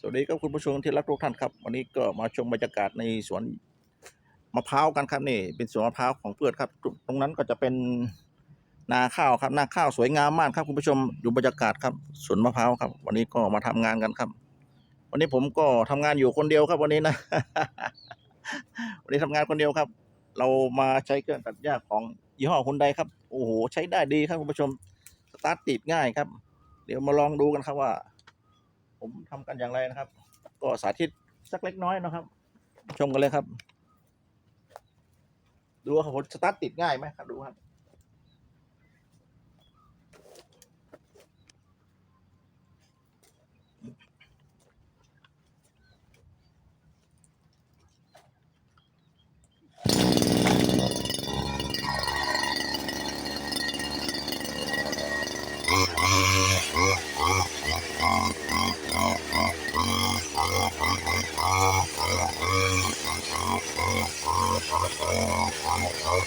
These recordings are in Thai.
สวัสดีครับคุณผู้ชมที่รักทุกท่านครับ วันนี้ก็มาชมบรรยากาศในสวนมะพร้าวกันครับนี่ เป็นสวนมะพร้าวของเพื่อนครับ ตรงนั้นก็จะเป็นนาข้าวครับนาข้าวสวยงามมากครับ คุณผู้ชมดูบรรยากาศครับสวนมะพร้าวครับ วันนี้ก็มาทำงานกันครับ วันนี้ผมก็ทำงานอยู่คนเดียวครับ วันนี้นะ วันนี้ทำงานคนเดียวครับ เรามาใช้เครื่องตัดหญ้าของยี่ห้อฮุนไดครับโอ้โหใช้ได้ดีครับคุณผู้ชมสตาร์ทติดง่ายครับ เดี๋ยวมาลองดูกันครับว่า ผมทำกันอย่างไรนะครับ ก็สาธิตสักเล็กน้อยนะครับ ชมกันเลยครับ ดูว่าผมสตาร์ทติดง่ายไหมครับดูครับ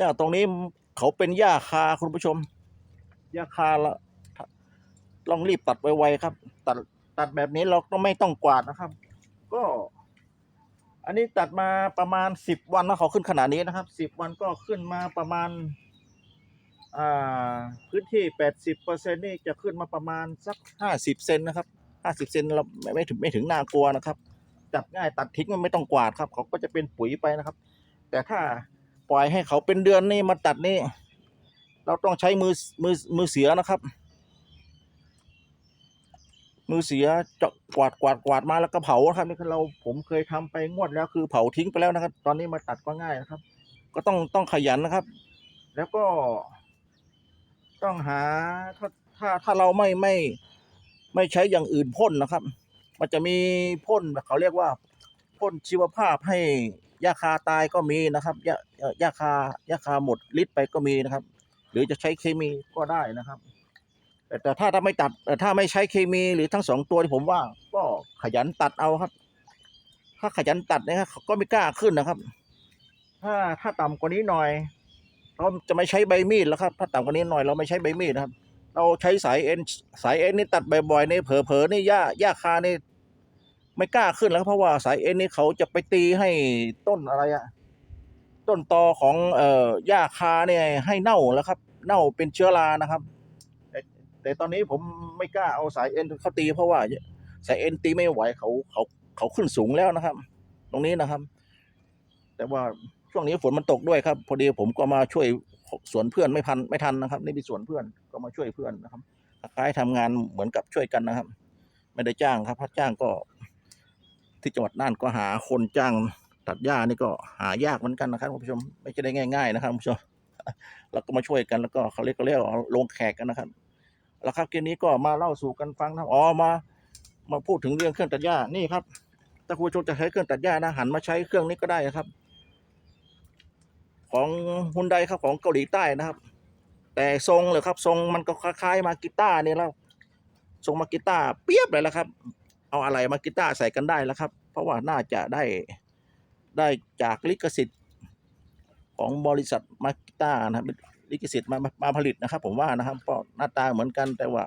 เจ้าตรงนี้เขาเป็นหญ้าคาคุณผู้ชมหญ้าคาละต้องรีบตัดไวๆครับ ตัดตัดแบบนี้เราต้องไม่ต้องกวาดนะครับ ก็ อันนี้ตัดมาประมาณสิบวันนะเขาขึ้นขนาดนี้นะครับสิบวันก็ขึ้นมาประมาณอ่าพื้นที่แปดสิบเปอร์เซ็นนี่จะขึ้นมาประมาณสักห้าสิบเซนนะครับห้าสิบเซนเราไม่ถึงไม่ถึงน่ากลัวนะครับจัดง่ายตัดทิ้งมันไม่ต้องกวาดครับ เขาก็จะเป็นปุ๋ยไปนะครับ แต่ถ้า ปล่อยให้เขาเป็นเดือนนี่มาตัดนี่เราต้องใช้มือมือมือเสียนะครับ มือเสียจะกวาดกวาดกวาดมาแล้วก็เผาครับนี่คือเราผมเคยทำไปงวดแล้วคือเผาทิ้งไปแล้วนะครับ ตอนนี้มาตัดก็ง่ายนะครับ ก็ต้องต้องขยันนะครับ แล้วก็ ต้องหาถ้าถ้าถ้าเราไม่ไม่ไม่ใช้อย่างอื่นพ่นนะครับ มันจะมีพ่นเขาเรียกว่าพ่นชีวภาพให้ หญ้าคาตายก็มีนะครับหญ้าเอ่อหญ้าคาหญ้าคาหมดฤทธิ์ไปก็มีนะครับ หรือจะใช้เคมีก็ได้นะครับ แต่ถ้าถ้าไม่ตัดแต่ถ้าไม่ใช้เคมีหรือทั้งสองตัวที่ผมว่า ก็ขยันตัดเอาครับ ถ้าขยันตัดนะครับเขาก็ไม่กล้าขึ้นนะครับ ถ้าถ้าต่ำกว่านี้หน่อย เราจะไม่ใช้ใบมีดแล้วครับ ถ้าต่ำกว่านี้หน่อยเราไม่ใช้ใบมีดนะครับ เราใช้สายเอ็นสายเอ็นนี่ตัดบ่อยๆนี่เผลอๆนี่หญ้าหญ้าคานี่ ไม่กล้าขึ้นแล้วเพราะว่าสายเอ็นนี่เขาจะไปตีให้ต้นอะไรอะต้นตอของเอ่อหญ้าคาเนี่ยให้เน่าแล้วครับ เน่าเป็นเชื้อรานะครับแต่แต่ตอนนี้ผมไม่กล้าเอาสายเอ็นเขาตี เพราะว่าสายเอ็นตีไม่ไหวเขาเขาเขาขึ้นสูงแล้วนะครับ ตรงนี้นะครับ แต่ว่าช่วงนี้ฝนมันตกด้วยครับ พอดีผมก็มาช่วยสวนเพื่อนไม่พันไม่ทันนะครับ นี่เป็นสวนเพื่อนก็มาช่วยเพื่อนนะครับคล้ายๆทำงานเหมือนกับช่วยกันนะครับ ไม่ได้จ้างครับถ้าจ้างก็ ที่จังหวัดน่านก็หาคนจ้างตัดหญ้านี่ก็หายากเหมือนกันนะครับคุณผู้ชมไม่ใช่ได้ง่าย ๆ นะครับคุณผู้ชมแล้วก็มาช่วยกันแล้วก็เขาเรียกก็เรียกลงแขกกันนะครับแล้วครับเกมนี้ก็มาเล่าสู่กันฟังนะอ๋อมา มาพูดถึงเรื่องเครื่องตัดหญ้านี่ครับถ้าคุณผู้ชมจะใช้เครื่องตัดหญ้านะหันมาใช้เครื่องนี้ก็ได้นะครับ ของฮุนไดครับของเกาหลีใต้นะครับ แต่ทรงเลยครับ ทรงมันก็คล้ายๆมากีต้าร์นี่แล้วทรงมากีต้าร์เปียบเลยแล้วครับ เอาอะไรมากีต้าร์ใส่กันได้แล้วครับ เพราะว่าน่าจะได้ได้จากลิขสิทธิ์ของบริษัทมากีต้าร์นะครับลิขสิทธิ์มามาผลิตนะครับ ผมว่านะครับก็หน้าตาเหมือนกันแต่ว่า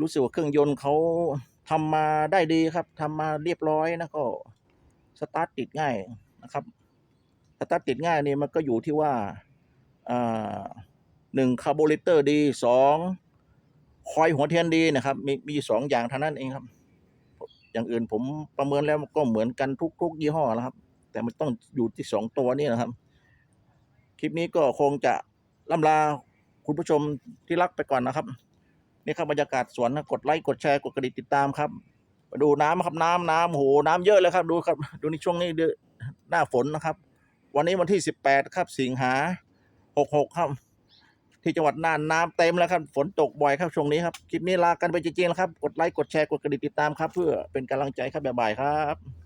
รู้สึกว่าเครื่องยนต์เขาทำมาได้ดีครับทำมาเรียบร้อยนะก็สตาร์ทติดง่ายนะครับสตาร์ทติดง่ายนี่มันก็อยู่ที่ว่าหนึ่งคาร์โบเรเตอร์ดีสองคอยหัวเทียนดีนะครับ มีมีสองอย่างเท่านั้นเองครับ อย่างอื่นผมประเมินแล้วก็เหมือนกันทุกทุกยี่ห้อนะครับ แต่มันต้องอยู่ที่สองตัวนี้นะครับ คลิปนี้ก็คงจะล่ำลาคุณผู้ชมที่รักไปก่อนนะครับ นี่ครับบรรยากาศสวนนะกดไลค์กดแชร์กดกระดิ่งติดตามครับมาดูน้ำครับน้ำน้ำโอ้โหน้ำเยอะเลยครับ ดูครับดูในช่วงนี้เดือนหน้าฝนนะครับ วันนี้วันที่สิบแปดครับสิงหาหกหกครับ ที่จังหวัดน่านน้ำเต็มแล้วครับฝนตกบ่อยครับช่วงนี้ครับคลิปนี้ลากันไปจริงๆแล้วครับ กดไลค์กดแชร์กดกระดิ่งติดตามครับ เพื่อเป็นกำลังใจครับบ๊ายบายครับ